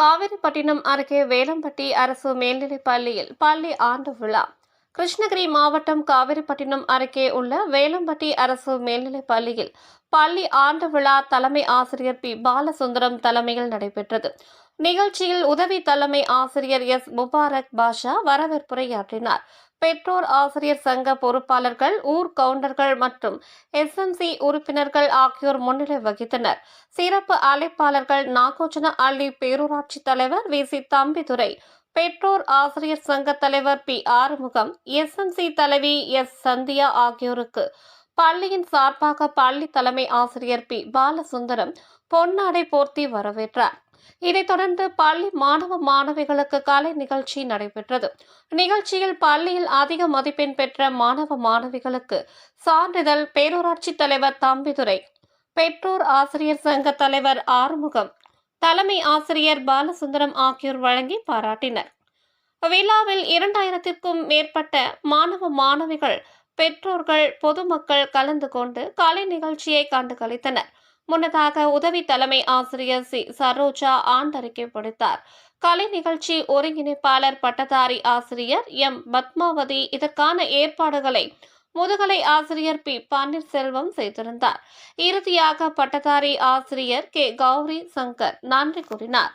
காவிரிப்பட்டினம் அருகே வேலம்பட்டி அரசு மேல்நிலைப் பள்ளியில் பள்ளி ஆண்டு விழா. கிருஷ்ணகிரி மாவட்டம் காவிரிப்பட்டினம் அருகே உள்ள வேலம்பட்டி அரசு மேல்நிலைப் பள்ளியில் பள்ளி ஆண்டு விழா தலைமை ஆசிரியர் பி. பாலசுந்தரம் தலைமையில் நடைபெற்றது. நிகழ்ச்சியில் உதவி தலைமை ஆசிரியர் எஸ். முபாரக் பாஷா வரவேற்புரையாற்றினார். பெற்றோர் ஆசிரியர் சங்க பொறுப்பாளர்கள் ஊர் கவுண்டர்கள் மற்றும் எஸ்எம்சி உறுப்பினர்கள் ஆகியோர் முன்னிலை வகித்தனர். சிறப்பு அழைப்பாளர்கள் நாகோஜன அள்ளி பேரூராட்சி தலைவர் வி. சி. தம்பிதுரை பெற்றோர் ஆசிரியர் சங்க தலைவர் பி. ஆறுமுகம் எஸ்எம்சி தலைவி எஸ். சந்தியா ஆகியோருக்கு. பள்ளியின் சார்பாக பள்ளி தலைமை ஆசிரியர் பி. பாலசுந்தரம் பொன்னாடை போர்த்தி வரவேற்றார். இதைத் தொடர்ந்து பள்ளி மாணவ மாணவிகளுக்கு கலை நிகழ்ச்சி நடைபெற்றது. நிகழ்ச்சியில் பள்ளியில் அதிக மதிப்பெண் பெற்ற மாணவ மாணவிகளுக்கு சான்றிதழ் பேரூராட்சி தலைவர் தம்பிதுரை பெற்றோர் ஆசிரியர் சங்க தலைவர் ஆறுமுகம் தலைமை ஆசிரியர் பாலசுந்தரம் ஆகியோர் வழங்கி பாராட்டினர். விழாவில் இரண்டாயிரத்திற்கும் மேற்பட்ட மாணவ மாணவிகள் பெற்றோர்கள் பொதுமக்கள் கலந்து கொண்டு கலை நிகழ்ச்சியை கண்டு கழித்தனர் முன்னதாக உதவி தலைமை ஆசிரியர் சி. சரோஜா ஆண்டறிக்கை விடுத்தார். கலை நிகழ்ச்சி ஒருங்கிணைப்பாளர் பட்டதாரி ஆசிரியர் எம். பத்மாவதி இதற்கான ஏற்பாடுகளை முதுகலை ஆசிரியர் பி. பன்னீர்செல்வம் செய்திருந்தார். இறுதியாக பட்டதாரி ஆசிரியர் கே. கௌரி சங்கர் நன்றி கூறினார்.